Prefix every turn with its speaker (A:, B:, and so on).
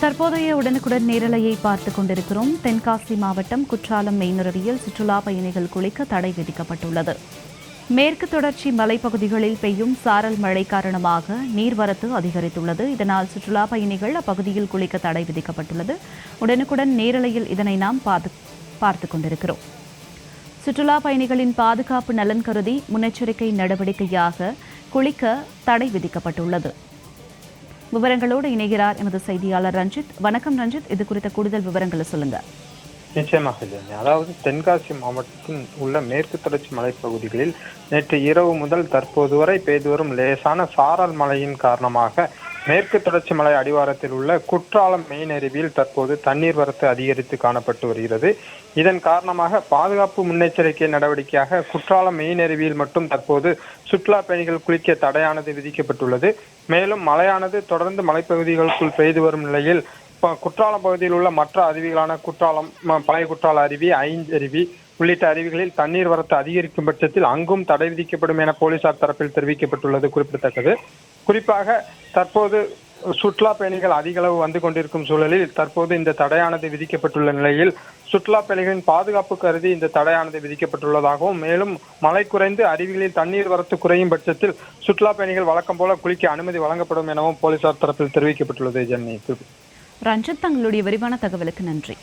A: தற்போதைய உடனுக்குடன் நேரலையை பார்த்துக் கொண்டிருக்கிறோம். தென்காசி மாவட்டம் குற்றாலம் மெய்நிறவியில் சுற்றுலா பயணிகள் குளிக்க தடை விதிக்கப்பட்டுள்ளது. மேற்கு தொடர்ச்சி மலைப்பகுதிகளில் பெய்யும் சாரல் மழை காரணமாக நீர்வரத்து அதிகரித்துள்ளது. இதனால் சுற்றுலா பயணிகள் அப்பகுதியில் குளிக்க தடை விதிக்கப்பட்டுள்ளது. உடனுக்குடன் நேரலையில் இதனை நாம் பார்த்து பார்த்துக் கொண்டிருக்கிறோம். சுற்றுலா பயணிகளின் பாதுகாப்பு நலன் கருதி முன்னெச்சரிக்கை நடவடிக்கையாக குளிக்க தடை விதிக்கப்பட்டுள்ளது. விவரங்களோடு இணைகிறார் எமது செய்தியாளர் ரஞ்சித். வணக்கம் ரஞ்சித். இது குறித்த கூடுதல் விவரங்களை சொல்லுங்க.
B: நிச்சயமாக இல்லை அதாவது தென்காசி மாவட்டத்தின் உள்ள மேற்கு தொடர்ச்சி மலைப்பகுதிகளில் நேற்று இரவு முதல் தற்போது வரை பெய்து வரும் லேசான சாரல் மழையின் காரணமாக மேற்கு தொடர்ச்சி மலை அடிவாரத்தில் உள்ள குற்றாலம் மெயின் அருவியில் தற்போது தண்ணீர் வரத்து அதிகரித்து காணப்பட்டு வருகிறது. இதன் காரணமாக பாதுகாப்பு முன்னெச்சரிக்கை நடவடிக்கையாக குற்றாலம் மெயின் அருவியில் மட்டும் தற்போது சுற்றுலா பயணிகள் குளிக்க தடையானது விதிக்கப்பட்டுள்ளது. மேலும் மழையானது தொடர்ந்து மலைப்பகுதிகளுக்குள் பெய்து வரும் நிலையில் குற்றாலம் பகுதியில் உள்ள மற்ற அருவிகளான குற்றாலம் பழைய குற்றால அருவி ஐந்து அருவி உள்ளிட்ட அருவிகளில் தண்ணீர் வரத்து அதிகரிக்கும் பட்சத்தில் அங்கும் தடை விதிக்கப்படும் என போலீசார் தரப்பில் தெரிவிக்கப்பட்டுள்ளது குறிப்பிடத்தக்கது. குறிப்பாக தற்போது சுற்றுலா பயணிகள் அதிக அளவு வந்து கொண்டிருக்கும் சூழலில் தற்போது இந்த தடையானது விதிக்கப்பட்டுள்ள நிலையில் சுற்றுலா பயணிகளின் பாதுகாப்பு கருதி இந்த தடையானது விதிக்கப்பட்டுள்ளதாகவும் மேலும் மழை குறைந்து அருவிகளில் தண்ணீர் வரத்து குறையும் பட்சத்தில் சுற்றுலா பயணிகள் வழக்கம் போல குளிக்க அனுமதி வழங்கப்படும் எனவும் போலீசார் தரப்பில் தெரிவிக்கப்பட்டுள்ளது. ஜென்னி
A: ரஞ்சித் தங்களுடைய விரிவான தகவலுக்கு நன்றி.